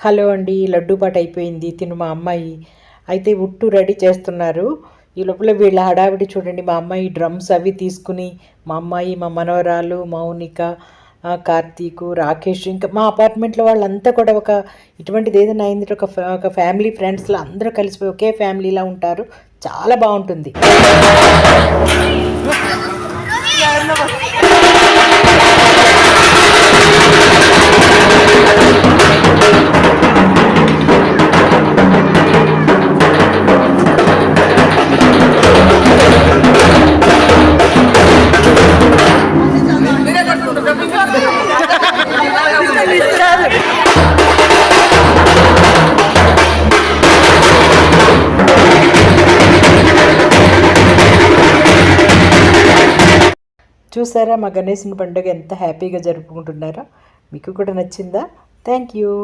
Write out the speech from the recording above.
Hello అండి లడ్డూ పాట అయిపోయింది తిను మా అమ్మాయి. అయితే ఉట్టు రెడీ చేస్తున్నారు. ఈ లోపల వీళ్ళ హడావిడి చూడండి మా అమ్మాయి డ్రమ్స్ అవి తీసుకుని మా అమ్మాయి మా మనవరాలు మౌనిక కార్తీకు రాకేష్ ఇంకా మా అపార్ట్మెంట్లో వాళ్ళంతా కూడా ఒక ఇటువంటిది ఏదైనా అయింది ఒక ఫ్యా- ఒక ఫ్యామిలీ ఫ్రెండ్స్లో అందరూ కలిసిపోయి ఒకే ఫ్యామిలీలా ఉంటారు. చాలా బాగుంటుంది. చూసారా మా గణేశుని పండుగ ఎంత హ్యాపీగా జరుపుకుంటున్నారో? మీకు కూడా నచ్చిందా? Thank you.